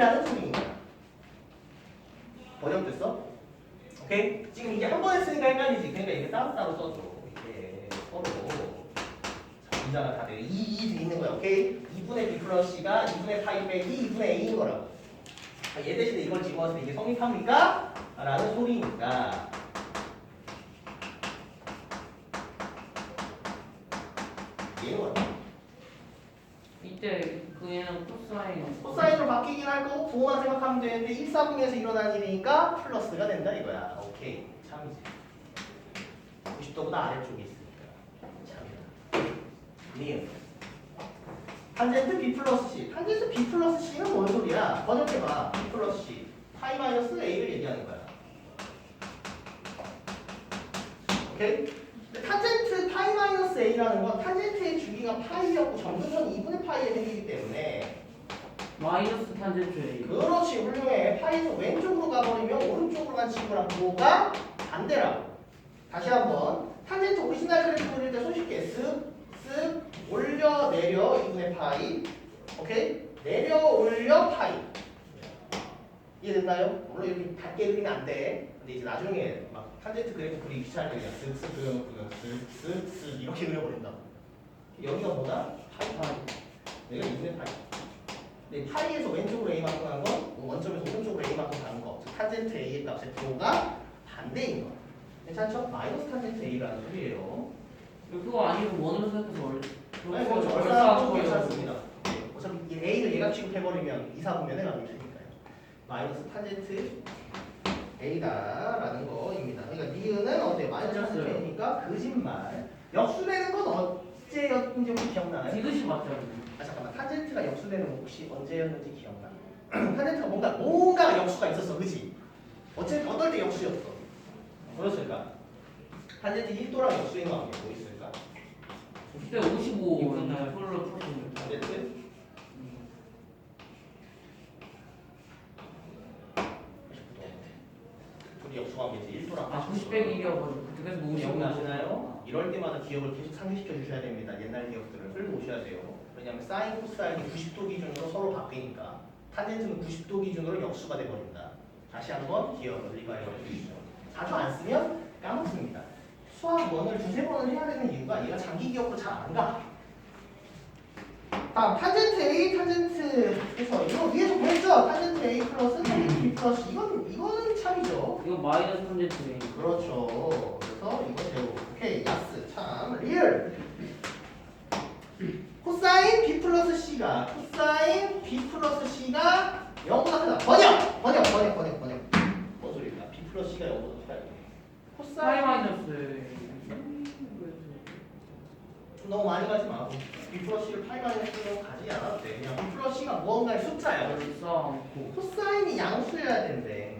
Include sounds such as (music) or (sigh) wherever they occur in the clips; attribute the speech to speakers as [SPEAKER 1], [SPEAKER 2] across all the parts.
[SPEAKER 1] A라는 거야. 번역됐어? 오케이? 지금 이게 한 번 했으니까 헷갈리지. 그러니까 이게 따로따로 써줘. 이게 서로. 자, 문자가 다 돼. 2, 2 돼 있는 거야. 오케이? 2분의 B 플러스 C가 2분의 파이 빼기 2분의 A인 거라고. 자, 얘 대신에 이걸 때 이게 성립합니까? 라는 소리니까. 와?
[SPEAKER 2] 이때 그 얘는 코사인
[SPEAKER 1] 코사인으로 바뀌긴 할 거고 부호만 생각하면 되는데 1, 4분에서 일어나는 일이니까 플러스가 된다 이거야. 오케이. 참이지. 90도보다 아래쪽에 있으니까. 참이다. 니은. 탄젠트 B 플러스 C. 탄젠트 B 플러스 C는 뭔 소리야? 번역해봐. B 플러스 C. 파이 마이너스 A를 얘기하는 거야. 오케이? 탄젠트 파이 마이너스 A라는 건 탄젠트 의 주기가 파이였고 점근선이 2분의 파이에 생기기 때문에.
[SPEAKER 2] 마이너스 탄젠트 A
[SPEAKER 1] 그렇지 훌륭해. 파이에서 왼쪽으로 가버리면 오른쪽으로만 친구랑 부호가 반대라고. 다시 한번. 탄젠트 오리지널 그래프 그릴 때 손쉽게 쓱쓱 올려 내려 2분의 파이 오케이? 내려 올려 파이 이해됐나요? 물론 이렇게 밝게 그리면 안돼. 근데 이제 나중에 막 탄젠트 그래프 그리기 그냥 쓱쓱 그려놓고 쓱쓱쓱 이렇게 그려버린다 여기가 뭐다? 파이 파이 내가 2분의 파이 네, 파이에서 왼쪽으로 A만큼 가는 건 원점에서 오른쪽으로 A만큼 가는 거. 즉 탄젠트 A의 값의 부호가 반대인 거. 괜찮죠? 마이너스 탄젠트 A라는 소리예요.
[SPEAKER 2] 그거 아니고 원으로 생각해서 얼
[SPEAKER 1] 아니, 얼싸도
[SPEAKER 2] 얼싸
[SPEAKER 1] 괜찮습니다. 네, 어차피 이 A를 얘가 취급해버리면 이사 보면은 가면 되니까요. 마이너스 탄젠트 A다라는 거입니다. 그러니까 니은은 어때? 마이너스 탄젠트. A니까 거짓말. 역수되는 건 어 째였는지 혹시 기억나요?
[SPEAKER 2] 디귿이 맞죠?
[SPEAKER 1] 아 잠깐만 탄젠트가 역수되는 건 혹시 언제였는지 기억나? (clears throat) 탄젠트가 뭔가 뭔가 역수가 있었어, 그지? 어째 어떨 때 역수였어? 뭐였을까? 탄젠트 1도랑 역수인 관계 뭐 있을까?
[SPEAKER 2] 그때 55 폴로 풀어주면
[SPEAKER 1] 탄젠트 둘이 역수 관계지 1도랑
[SPEAKER 2] 아 90, 100이어가지고 그때 계속 뭐50
[SPEAKER 1] 기억나시나요? 이럴 때마다 기억을 계속 상기시켜 주셔야 됩니다. 옛날 기억들을 끌고 오셔야 돼요. 왜냐하면 사인, 코사인이 90도 기준으로 서로 바뀌니까 탄젠트는 90도 기준으로 역수가 돼버린다. 다시 한번 기억을 리바이어 해주시죠. 자주 안 쓰면 까먹습니다. 수학 원을 두세 번을 해야 되는 이유가 얘가 장기 기억으로 잘안 가. 다음 탄젠트 A, 탄젠트 그래서 이거 위에서 보였죠? 탄젠트 A 플러스 탄젠트 B 플러스 이건 이거는 참이죠.
[SPEAKER 2] 이거 마이너스 탄젠트 A
[SPEAKER 1] 그렇죠. 그래서 이거 제로. 오케이. 야스. 참. 리얼. 코사인 B 플러스 C가 코사인 B 플러스 C가 0보다 크다. 번역! 번역! 번역! 번역! 번역. 뭔 소리야? B 플러스 C가 0보다 크다.
[SPEAKER 2] 파이
[SPEAKER 1] 코사인
[SPEAKER 2] 마이너스
[SPEAKER 1] 너무 많이 가지 마고 B 플러스 C를 파이 마이너스로 가지 않아도 돼. 그냥 B 플러스 C가 무언가의 숫자야.
[SPEAKER 2] 얼싸고
[SPEAKER 1] 코사인이 양수여야 된대.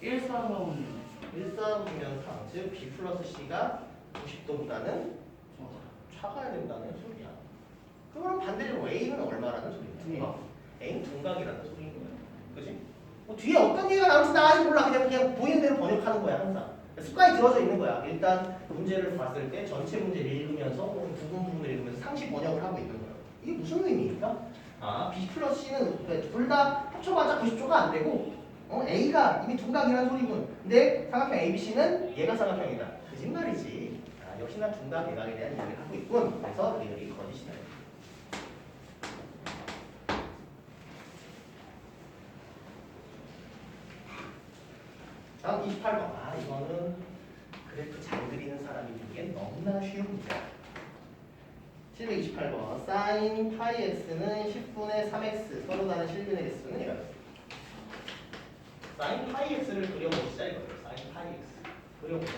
[SPEAKER 2] 1, 4, 3
[SPEAKER 1] 일사분면상 즉 B 플러스 C가 90도보다는 차가야 된다는 소리야. 그럼 반대로 A는 얼마라는 소리냐?
[SPEAKER 2] 둥각.
[SPEAKER 1] A는 둔각이라는 소리인 거야. 그지? 뭐 뒤에 어떤 얘기가 나올지 나 아직 몰라. 그냥 그냥 보이는 대로 번역하는 거야 항상. 습관이 들어져 있는 거야. 일단 문제를 봤을 때 전체 문제를 읽으면서 혹은 부분 부분을 읽으면서 상시 번역을 하고 있는 거야. 이게 무슨 의미입니까? 아, B 플러스 C는 둘 다 합쳐봤자 90조가 안 되고 어, A가 이미 둔각이라는 소리군. 근데 삼각형 ABC는 얘가 삼각형이다. 거짓말이지. 아, 역시나 둔각 대각에 대한 이야기를 하고 있군. 그래서 리얼이 거짓이다. 다음 28번. 아, 이거는 그래프 잘 그리는 사람이 보기엔 너무나 쉬운 문제야. 728번. 사인 파이 x는 10분의 3x. 서로 다른 실근의 x는 이거야. 사인 파이 x를 그려봅시다 이거예요. 사인 파이 x. 그려보자.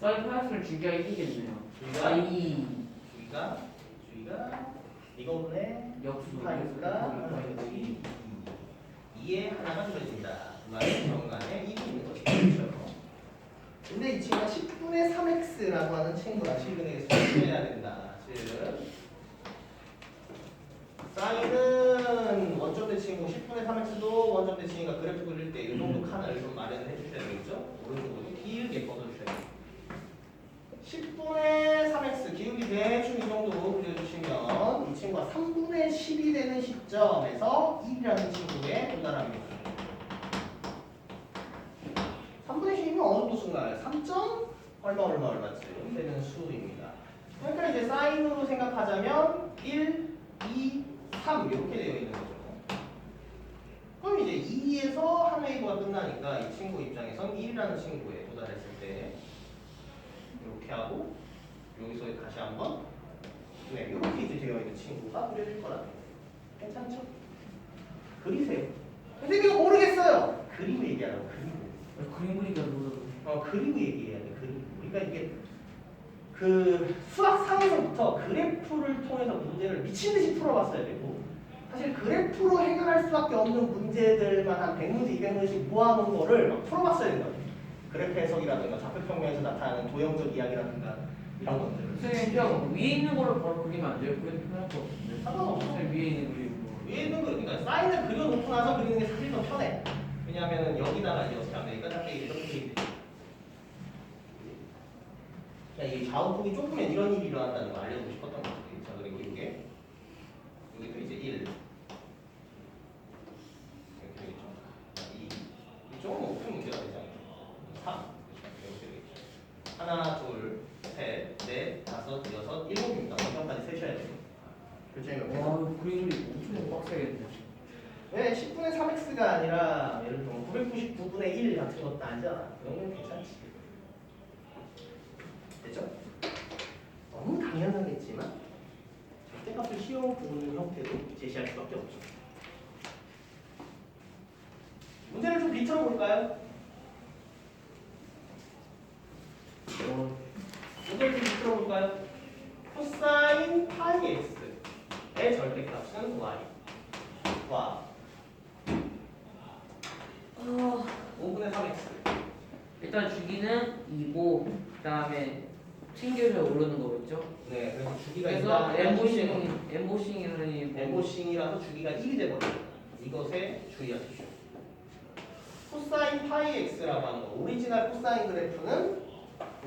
[SPEAKER 2] 사인 파이스를 주기가 이기겠네요
[SPEAKER 1] 주기가?
[SPEAKER 2] 사이
[SPEAKER 1] 주기가 주기가 이거분의
[SPEAKER 2] 역수
[SPEAKER 1] 파이가 마이너스 2에 하나가 주어집니다. 중간에 정간에 2이 있는 것이 그렇죠. 근데 이 친구가 10분의 3x라고 하는 친구랑 실근의 x를 해야 된다. 즉 사인은 원점 대칭이고 10분의 3x도 원점 대칭이니까 그래프 그릴 때 이 정도 칸을 좀 마련해 주셔야 되겠죠? 오른쪽으로 길게 뻗어주셔야 돼요. 10분의 3x 기울기 대충 이 정도 그려주시면 이 친구가 3분의 10이 되는 시점 점에서 1이라는 친구에 도달합니다. 3분의 10이면 어느 정도 수인가요? 3점 얼마 얼마 얼마쯤 되는 수입니다. 그러니까 이제 사인으로 생각하자면 1, 2, 3 이렇게 되어 있는 거죠. 그럼 이제 2에서 한 웨이브가 끝나니까 이 친구 입장에선 1이라는 친구에 도달했을 때 이렇게 하고 여기서 다시 한번 네 이렇게 이제 되어 있는 친구가 그려질 거라는 거예요. 괜찮죠? 그리세요. 선생님이 모르겠어요. 그리고 얘기하라고 그리고.
[SPEAKER 2] 그림 그리기가 너무
[SPEAKER 1] 어 그리고 얘기해야 돼 그리고 그러니까 이게 그 수학상에서부터 그래프를 통해서 문제를 미친 듯이 풀어봤어야 되고 사실 그래프로 해결할 수밖에 없는 문제들만 한 100문제 200문제씩 모아놓은 거를 막 풀어봤어야 된다 그래프 해석이라든가 좌표평면에서 나타나는 도형적 이야기라든가 이런 것들을.
[SPEAKER 2] 선생님 그냥 위에 있는 거를 바로 그리면 안 돼요? 그래도 편할 것 같은데.
[SPEAKER 1] 상관없어.
[SPEAKER 2] 선생님 위에 있는 그리고
[SPEAKER 1] 위에 있는 거 그러니까 사인을 그려놓고 나서 그리는 게 사실 더 편해. 왜냐하면 여기다가 어떻게 하면 짧게 이렇게 그리면 돼 자, 이 좌우폭이 좁으면 이런 일이 일어난다는 거 알려주고 싶었던 거지. 자, 그리고 이게 여기도 이제 1 이렇게 되겠죠. 자, 2 이쪽은 뭐큰 문제가 되지 않아요. 3 이렇게 되겠죠. 하나, 둘, 셋, 넷, 다섯, 여섯, 일곱입니다. 먼저까지 세셔야 돼요. 개나?
[SPEAKER 2] 와 그림 그리기 엄청 빡세겠네
[SPEAKER 1] 왜 10분의 3x가 아니라 예를 들면 999분의 1 같은 것도 아니잖아. 그런 건 괜찮지. 됐죠? 너무 당연하겠지만 절대값을 시험 보는 형태로 제시할 수밖에 없죠. 문제를 좀 비춰볼까요?
[SPEAKER 2] 어,
[SPEAKER 1] 문제를 좀 비춰볼까요? 코사인 파이 x의 절대값은 y 과 5분의 3x
[SPEAKER 2] 일단 주기는 2고 그 다음에 튕겨서 오르는 거겠죠?
[SPEAKER 1] 네, 그래서 주기가
[SPEAKER 2] 그래서
[SPEAKER 1] 일단
[SPEAKER 2] 엠보싱 엠보싱이라니
[SPEAKER 1] 엠보싱이라서 주기가 1이 돼버려요. 이것에 주의하십시오. 코사인 파이 x라고 하는 거. 오리지널 코사인 그래프는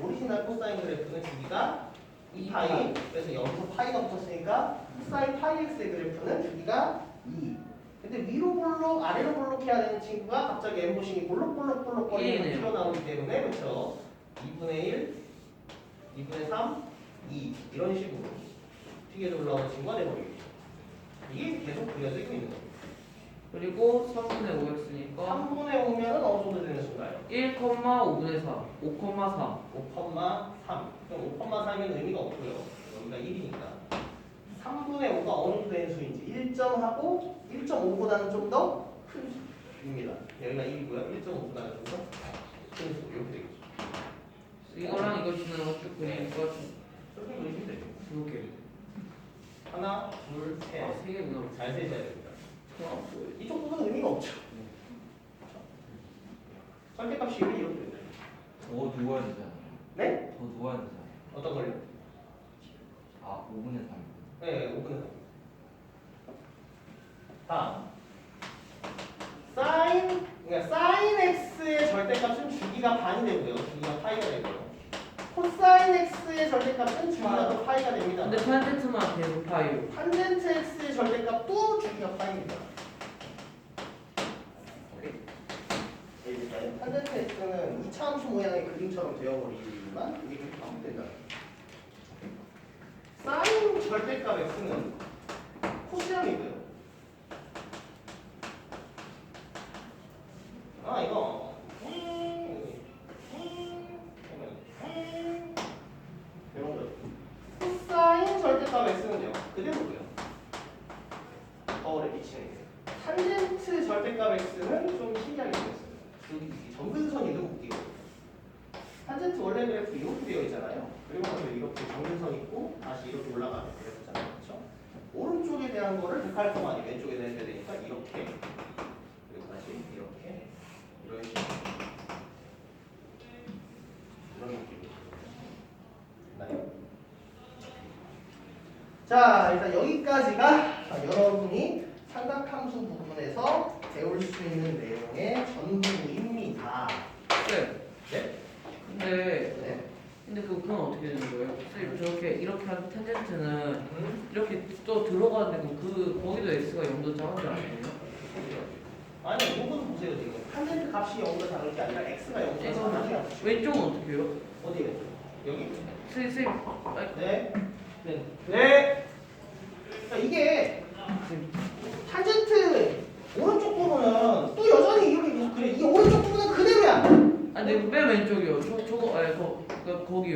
[SPEAKER 1] 오리지널 코사인 그래프는 주기가 2 파이. 그래서 여기서 파이가 붙었으니까 코사인 파이 x의 그래프는 주기가 2. 근데 위로 볼록 아래로 볼록해야 되는 친구가 갑자기 엠보싱이 볼록볼록볼록 거리면서
[SPEAKER 2] 일이네요.
[SPEAKER 1] 튀어나오기 때문에 그렇죠. 2분의 1, 2분의 3, 2 이런 식으로 튀겨져 올라오는 친구가 돼버리겠죠. 이게 계속 그려지고 있는 겁니다.
[SPEAKER 2] 그리고 3분의 5x니까
[SPEAKER 1] 3분의 5면은 어느 정도 되는 수인가요?
[SPEAKER 2] 1,5분의 4 5,4
[SPEAKER 1] 5,3 그럼 5,4면 의미가 없고요. 여기가 1이니까. 3분의 5가 어느 정도 되는 수인지 1점하고 1.5보다는 좀 더 큰 수입니다. 여기가 1이고요. 1.5보다는 좀 더 큰 수. 이렇게 되겠죠
[SPEAKER 2] 이거랑 이거 지나서 쭉 그리니까
[SPEAKER 1] 이렇게 그리시면 되죠
[SPEAKER 2] 두 개.
[SPEAKER 1] 하나
[SPEAKER 2] 아,
[SPEAKER 1] 둘셋잘
[SPEAKER 2] 세 개구나.
[SPEAKER 1] 세셔야 됩니다
[SPEAKER 2] 아, 보여.
[SPEAKER 1] 이쪽 부분은 의미가 없죠 절대값이 이렇게 됩니다
[SPEAKER 3] 더 누워야 되잖아.
[SPEAKER 1] 네?
[SPEAKER 3] 더 누워야 되잖아.
[SPEAKER 1] 어떤 걸요?
[SPEAKER 3] 아, 5분의 3.
[SPEAKER 1] 네, 5분의 3. 다음. 사인, 그러니까 사인 x의 절대값은 주기가 반이 되고요. 주기가 파이가 되고요. 코사인 x의 절대값은 주기가 또 파이가 됩니다.
[SPEAKER 2] 근데 탄젠트만 계속 파이로.
[SPEAKER 1] 탄젠트 x의 절대값도 주기가 파이입니다. 오케이. 일단 탄젠트 x는 이차함수 모양의 그림처럼 되어버리지만 이게 그렇게 반복된다. 사인 절대값 x는 코시형이고요. 아 이거 음, 음, 음, 이런 거. 코사인 절대값 x는요 그대로고요. 거울에 비치는 게. 탄젠트 절대값 x는 좀 신기하게 생겼어요. 여기 정근선이 이렇게 웃기고. 탄젠트 원래 그래프 이렇게 되어 있잖아요. 그리고 나서 이렇게 정근선 있고 다시 이렇게 올라가는 그래프잖아요. 그렇죠? 오른쪽에 대한 거를 극할 거만이 왼쪽에 대야 되니까 이렇게 그리고 다시 이렇게 이런 식으로 이런 느낌으로 됐나요? 자 일단 여기까지가 자, 여러분이 삼각함수 부분에서 배울 수 있는 내용의 전부입니다.
[SPEAKER 2] 네.
[SPEAKER 1] 네?
[SPEAKER 2] 근데
[SPEAKER 1] 네.
[SPEAKER 2] 근데 그 그건 어떻게 되는 거예요? 선생님 저렇게 이렇게 한 탄젠트는
[SPEAKER 1] 음?
[SPEAKER 2] 이렇게 또 들어가는데 그럼 그 거기도 x가 0도 작은 줄 아니에요?
[SPEAKER 1] 아니 이거는 보세요 지금 탄젠트 값이 0보다 작을 게 아니라 x가 0보다 작은 게 아니라
[SPEAKER 2] 왼쪽은 어떻게 해요?
[SPEAKER 1] 어디에? 여기?
[SPEAKER 2] 선생님 아니,
[SPEAKER 1] 네. 네. 네. 자, 이게
[SPEAKER 2] 선생님
[SPEAKER 1] 탄젠트 오른쪽 부분은 또 여전히 이렇게
[SPEAKER 2] 아니 근데 맨 왼쪽이요. 저, 저거 아니 거, 그, 거기요